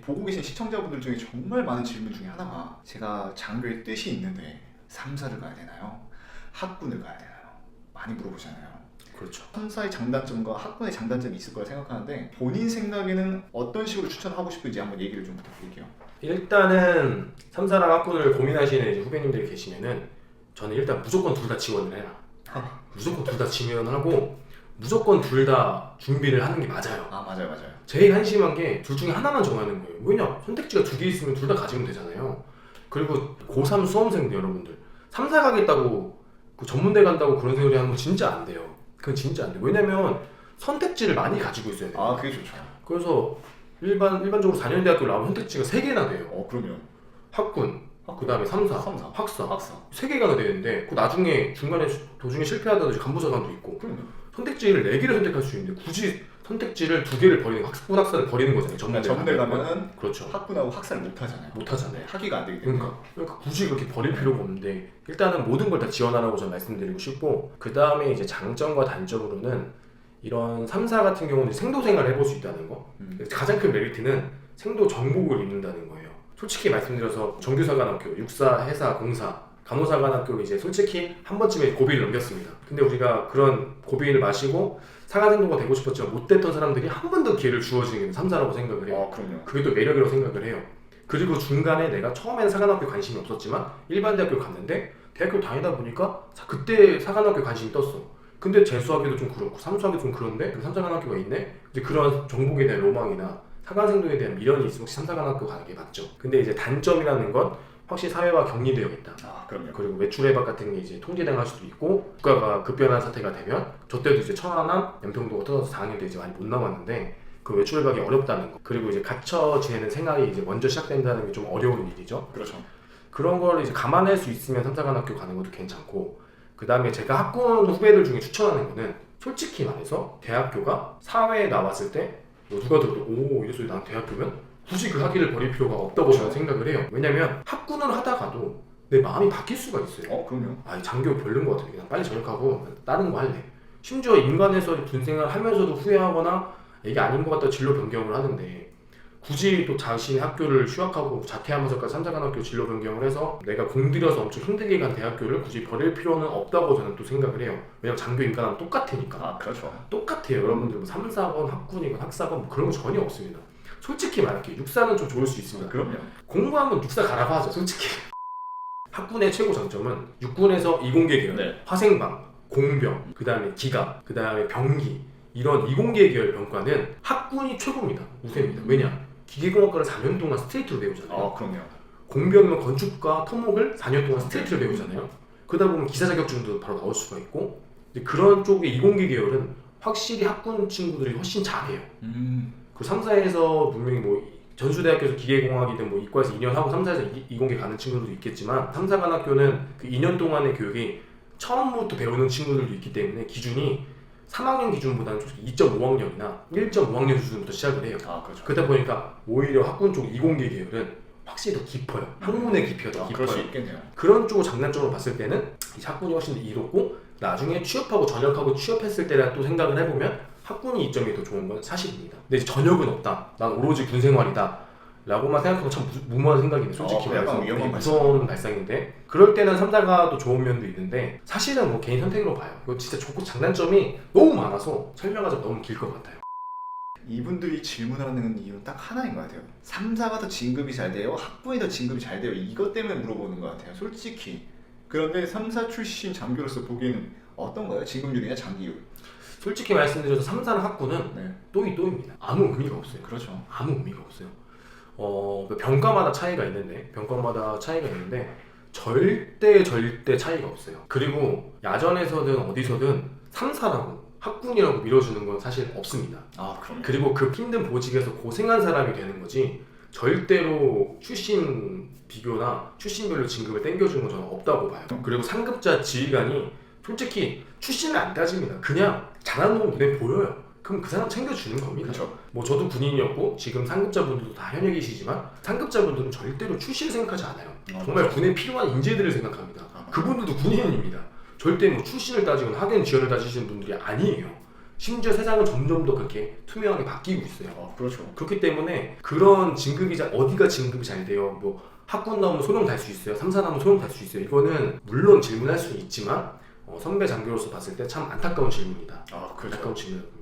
보고 계신 시청자분들 중에 정말 많은 질문 중에 하나가 제가 장교의 뜻이 있는데 삼사를 가야 되나요? 학군을 가야 되나요? 많이 물어보잖아요. 그렇죠. 삼사의 장단점과 학군의 장단점이 있을 거라 생각하는데 본인 생각에는 어떤 식으로 추천하고 싶은지 한번 얘기를 좀 부탁드릴게요. 일단은 삼사랑 학군을 고민하시는 이제 후배님들이 계시면은 저는 일단 무조건 둘 다 지원을 해라. 무조건 둘 다 지원을 하고 무조건 둘 다 준비를 하는 게 맞아요. 아 맞아요 맞아요. 제일 한심한 게 둘 중에 하나만 정하는 거예요. 왜냐? 선택지가 두 개 있으면 둘 다 가지면 되잖아요. 그리고 고3 수험생들 여러분들 3, 4 가겠다고 그 전문대 간다고 그런 소리 하는 거 진짜 안 돼요. 그건 진짜 안 돼요. 왜냐면 선택지를 많이 가지고 있어야 돼요. 아 그게 좋죠. 그래서 일반 일반적으로 4년 대학교 나오면 선택지가 3개나 돼요. 어 그럼요. 학군, 그 다음에 3사, 삼사. 학사 학사. 세 개가 되는데 그 나중에 중간에 도중에 실패하다든지 간부사관도 있고 그럼요. 선택지를 네 개를 선택할 수 있는데 굳이 선택지를 두 개를 버리는 학군 학사를 버리는 거잖아요. 전문대 전문대 가면. 가면은 그렇죠. 학군하고 학사를 못 하잖아요. 못 하잖아요. 학위가 안 되기 때문에. 그러니까, 그러니까 굳이 그렇게 버릴 필요가 없는데 일단은 모든 걸 다 지원하라고 저는 말씀드리고 싶고 그 다음에 이제 장점과 단점으로는 이런 3사 같은 경우는 생도 생활을 해볼 수 있다는 거 음. 가장 큰 메리트는 생도 정복을 입는다는 거예요. 솔직히 말씀드려서 정규사관 학교, 육사, 해사, 공사, 간호사관학교 이제 솔직히 한 번쯤에 고비를 넘겼습니다. 근데 우리가 그런 고비를 마시고 사관생도가 되고 싶었지만 못 됐던 사람들이 한 번 더 기회를 주어지는 게 3사라고 생각을 해요. 어 그럼요. 그게 또 매력이라고 생각을 해요. 그리고 중간에 내가 처음에는 사관학교 관심이 없었지만 일반 대학교 갔는데 대학교 다니다 보니까 사- 그때 사관학교 관심이 떴어. 근데 재수하기도 좀 그렇고 삼수하기도 좀 그런데 그 삼사관학교가 있네. 이제 그런 정복에 대한 로망이나 사관생도에 대한 미련이 있으면 혹시 삼사관학교 가는 게 맞죠. 근데 이제 단점이라는 건 확실히 사회와 격리되어 있다. 아 그럼요. 그리고 외출 해박 같은 게 이제 통제당할 수도 있고 국가가 급변한 사태가 되면 저 때도 이제 천안함, 연평도가 터져서 4학년 때 이제 많이 못 나왔는데 그 외출 해박이 어렵다는 거 그리고 이제 갇혀 지내는 생활이 이제 먼저 시작된다는 게 좀 어려운 일이죠 그렇죠. 그런 걸 이제 감안할 수 있으면 삼사관학교 가는 것도 괜찮고 그 다음에 제가 학군 후배들 중에 추천하는 거는 솔직히 말해서 대학교가 사회에 나왔을 때 뭐 누가 들어도 오 이래서 난 대학교면 굳이 그 학위를 버릴 필요가 없다고 저는 생각을 해요 왜냐면 학군을 하다가도 내 마음이 바뀔 수가 있어요 어 그럼요. 아, 이 장교 별론 것 같아. 그냥 빨리 전역하고 다른 거 할래. 심지어 인간에서 군 생활 하면서도 후회하거나 이게 아닌 것 같다 진로 변경을 하는데 굳이 또 자신의 학교를 휴학하고 자퇴하면서까지 삼사관학교 진로 변경을 해서 내가 공들여서 엄청 힘들게 간 대학교를 굳이 버릴 필요는 없다고 저는 또 생각을 해요. 왜냐면 장교 인간하면 똑같으니까. 아 그렇죠. 똑같아요. 여러분들 뭐 삼사관, 학군이건 학사관 뭐 그런 거 전혀 없습니다. 솔직히 말할게요. 육사는 좀 좋을 수 있습니다. 그럼요. 공부하면 육사 가라고 하죠. 솔직히. 학군의 최고 장점은 육군에서 이공계 계열, 네. 화생방, 공병, 그 다음에 기갑, 그 다음에 병기 이런 이공계 계열 병과는 학군이 최고입니다. 우세입니다. 왜냐? 기계공학과를 4년 동안 스트레이트로 배우잖아요. 아 그럼요. 공병이면 건축과 토목을 4년 동안 스트레이트로 배우잖아요. 그러다 보면 기사 자격증도 바로 나올 수가 있고 그런 쪽의 이공계 계열은 확실히 학군 친구들이 훨씬 잘해요. 음. 그 3사에서 분명히 뭐 전수대학교에서 기계공학이든 뭐 이과에서 2년 하고 3사에서 이, 이공계 가는 친구들도 있겠지만 3사관학교는 그 2년 동안의 교육이 처음부터 배우는 친구들도 있기 때문에 기준이 3학년 기준보다는 좀 2.5학년이나 1.5학년 수준부터 시작을 해요. 아 그렇죠. 그러다 보니까 오히려 학군 쪽 이공계 계열은 확실히 더 깊어요. 학문의 깊이가 더 아, 깊어요. 그런 쪽을 장단점으로 봤을 때는 이 학군이 훨씬 더 이롭고 나중에 취업하고 전역하고 취업했을 때랑 또 생각을 해보면 학군이 이점이 더 좋은 건 사실입니다. 근데 전역은 없다. 난 오로지 군 생활이다. 라고만 생각하면 참 무, 무모한 생각이네. 솔직히 어, 말해서 위험한 되게 무서운 발상인데 그럴 때는 삼사가 또 좋은 면도 있는데 사실은 뭐 개인 선택으로 봐요. 이거 진짜 좋고 장단점이 너무 많아서 설명하자면 너무 길 것 같아요. 이분들이 질문하는 이유는 딱 하나인 것 같아요. 3사가 더 진급이 잘 돼요? 학부에 더 진급이 잘 돼요? 이것 때문에 물어보는 것 같아요. 솔직히. 그런데 3사 출신 장교로서 보기에는 어떤가요? 진급률이나 장기율? 솔직히 말씀드려서 삼사랑 학군은 네. 또이 또입니다. 아무 의미가 없어요. 그렇죠. 아무 의미가 없어요. 어, 그 병과마다 차이가 있는데, 병과마다 차이가 있는데, 절대 절대 차이가 없어요. 그리고 야전에서든 어디서든 삼사라고 학군이라고 밀어주는 건 사실 없습니다. 아 그럼요. 그리고 그 힘든 보직에서 고생한 사람이 되는 거지, 절대로 출신 비교나 출신별로 진급을 땡겨주는 건 저는 없다고 봐요. 그리고 상급자 지휘관이 솔직히 출신을 안 따집니다. 그냥 잘하는 놈은 눈에 보여요. 그럼 그 사람 챙겨주는 겁니다. 그쵸. 뭐 저도 군인이었고 지금 상급자분들도 다 현역이시지만 상급자분들은 절대로 출신을 생각하지 않아요. 아, 정말 그쵸. 군에 필요한 인재들을 생각합니다. 아, 그분들도 군인입니다. 절대 뭐 출신을 따지거나 학연 지원을 따지시는 분들이 아니에요. 심지어 세상은 점점 더 그렇게 투명하게 바뀌고 있어요. 아, 그렇죠. 그렇기 때문에 그런 진급이 자, 어디가 진급이 잘 돼요? 뭐 학군 나오면 소용 달수 있어요. 삼사 나오면 소용 달수 있어요. 이거는 물론 질문할 수 있지만 어, 선배 장교로서 봤을 때 참 안타까운 질문이다. 아, 그렇죠. 안타까운 질문이다.